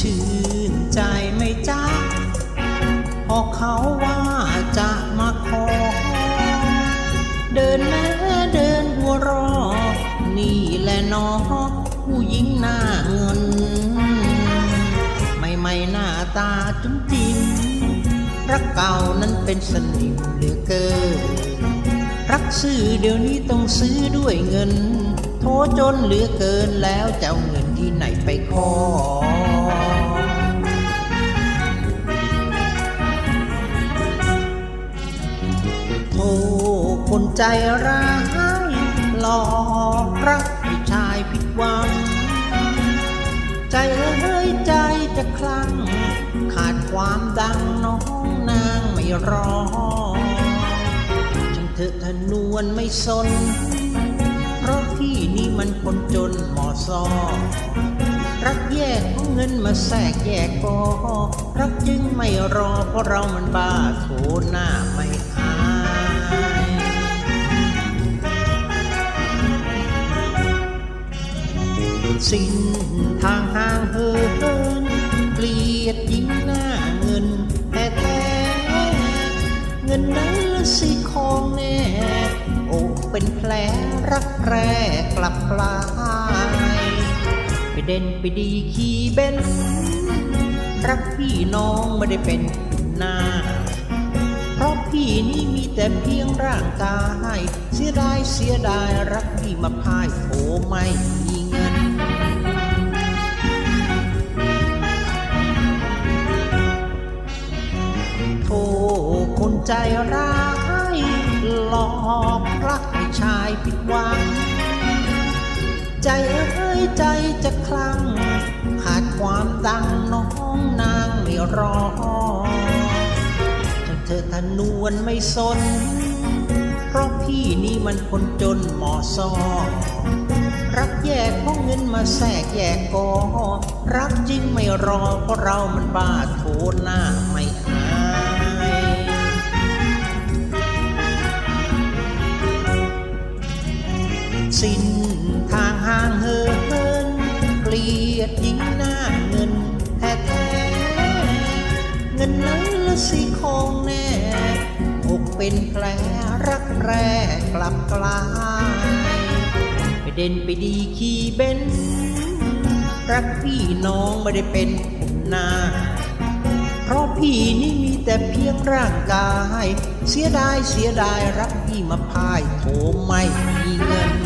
ชื่นใจไม่จ๊ะพอเขาว่าจะมาขอ เดินแนื้อเดินหัวรอ นี่แหละน้องผู้หญิงหน้าเงิน ไม่ไม่หน้าตาจุ้มจิ้มรักเก่านั้นเป็นสนิมเหลือเกิน รักซื้อเดี๋ยวนี้ต้องซื้อด้วยเงิน โทจนเหลือเกินแล้วจะเอาเงินที่ไหนไปขอ ใจร้ายหลอกรักให้ชายผิดหวัง ใจเอ้ยใจจะคลั่ง ขาดความดังน้องนางไม่รอจังเถอทะนวนไม่สน เพราะพี่นี่มันคนจนหมอซอรักแยกเอาเงินมาแทรกแยกกอรักจึงไม่รอเพราะเรามันบ้าโถหน้าไม่ สิ้นทางห่างเหินเกลียดยิ่งหน้าเงินแท้แท้เงินนั้นสิของแน่อกเป็นแผลรักแร้กลับกลายไปเด่นไปดีขี่เบนรักพี่น้องไม่ได้เป็นคุณหน้า เพราะพี่นี่มีแต่เพียงร่างกายเสียดายเสียดายรักพี่มาพ่ายโผไม่มีเงิ ใจร้ายหลอกรักชายผิดหวัง ใจเอ้ยใจจะคลั่งขาดความดังน้องนางไม่รอจังเธอทนวนไม่สน เพราะพี่นี่มันคนจนหมอซอรักแยกเพราะเงินมาแทรกแยกกอรักจริงไม่รอเพราะเรามันบ้าโถหน้าไม่ สิ้นทางห่างเหินเกลียดยิ่งหน้าเงินแท้แท้เงินนั้นละสิของแน่อกเป็นแผลรักแร้กลับกลายไปเด่นไปดีขี่เบนรักพี่น้องไม่ได้เป็นผมหน้าเพราะพี่นี่มีแต่เพียงร่างกาย เสียดายเสียดายรักพี่มาพ่ายโถไม่มีเงิน